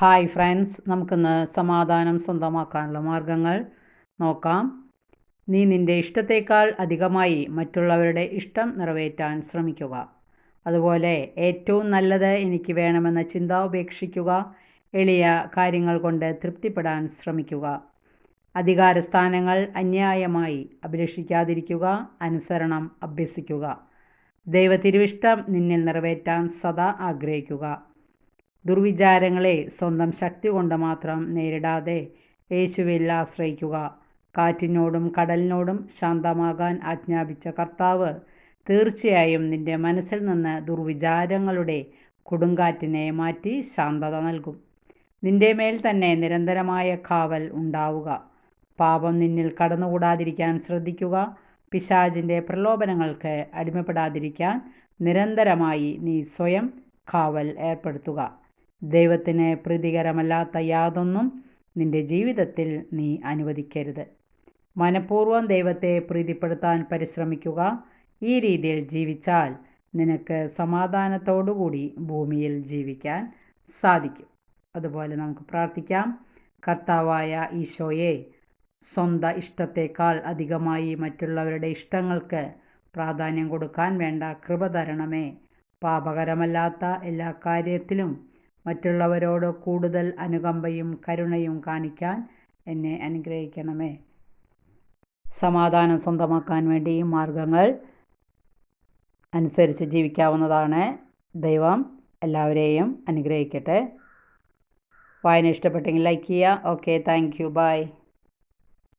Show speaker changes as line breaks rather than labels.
Hi friends നമുക്കിന്ന് സമാധാനം സ്വന്തമാക്കാനുള്ള മാർഗങ്ങൾ നോക്കാം. നീ നിന്റെ ഇഷ്ടത്തേക്കാൾ അധികമായി മറ്റുള്ളവരുടെ ഇഷ്ടം നിറവേറ്റാൻ ശ്രമിക്കുക. അതുപോലെ ഏറ്റവും നല്ലത് എനിക്ക് വേണമെന്ന ചിന്ത ഉപേക്ഷിക്കുക. എളിയ കാര്യങ്ങൾ കൊണ്ട് തൃപ്തിപ്പെടാൻ ശ്രമിക്കുക. അധികാരസ്ഥാനങ്ങൾ അന്യായമായി അഭിലഷിക്കാതിരിക്കുക. അനുസരണം അഭ്യസിക്കുക. ദൈവത്തിരുവിഷ്ടം നിന്നിൽ നിറവേറ്റാൻ സദാ ആഗ്രഹിക്കുക. ദുർവിചാരങ്ങളെ സ്വന്തം ശക്തി കൊണ്ട് മാത്രം നേരിടാതെ യേശുവിൽ ആശ്രയിക്കുക. കാറ്റിനോടും കടലിനോടും ശാന്തമാകാൻ ആജ്ഞാപിച്ച കർത്താവ് തീർച്ചയായും നിന്റെ മനസ്സിൽ നിന്ന് ദുർവിചാരങ്ങളുടെ കൊടുങ്കാറ്റിനെ മാറ്റി ശാന്തത നൽകും. നിന്റെ മേൽ തന്നെ നിരന്തരമായ കാവൽ ഉണ്ടാവുക. പാപം നിന്നിൽ കടന്നുകൂടാതിരിക്കാൻ ശ്രദ്ധിക്കുക. പിശാജിന്റെ പ്രലോഭനങ്ങൾക്ക് അടിമപ്പെടാതിരിക്കാൻ നിരന്തരമായി നീ സ്വയം കാവൽ ഏർപ്പെടുത്തുക. ദൈവത്തിന് പ്രീതികരമല്ലാത്ത യാതൊന്നും നിന്റെ ജീവിതത്തിൽ നീ അനുവദിക്കരുത്. മനഃപൂർവം ദൈവത്തെ പ്രീതിപ്പെടുത്താൻ പരിശ്രമിക്കുക. ഈ രീതിയിൽ ജീവിച്ചാൽ നിനക്ക് സമാധാനത്തോടുകൂടി ഭൂമിയിൽ ജീവിക്കാൻ സാധിക്കും. അതുപോലെ നമുക്ക് പ്രാർത്ഥിക്കാം. കർത്താവായ ഈശോയെ സ്വന്തം ഇഷ്ടത്തേക്കാൾ അധികമായി മറ്റുള്ളവരുടെ ഇഷ്ടങ്ങൾക്ക് പ്രാധാന്യം കൊടുക്കാൻ വേണ്ട കൃപ തരണമേ. പാപകരമല്ലാത്ത എല്ലാ കാര്യത്തിലും മറ്റുള്ളവരോട് കൂടുതൽ അനുകമ്പയും കരുണയും കാണിക്കാൻ എന്നെ അനുഗ്രഹിക്കണമേ. സമാധാനം സ്വന്തമാക്കാൻ വേണ്ടി ഈ മാർഗങ്ങൾ അനുസരിച്ച് ജീവിക്കാവുന്നതാണ് ദൈവം. എല്ലാവരെയും അനുഗ്രഹിക്കട്ടെ. വായന ഇഷ്ടപ്പെട്ടെങ്കിൽ ലൈക്ക് ചെയ്യുക. Okay thank you. ബൈ.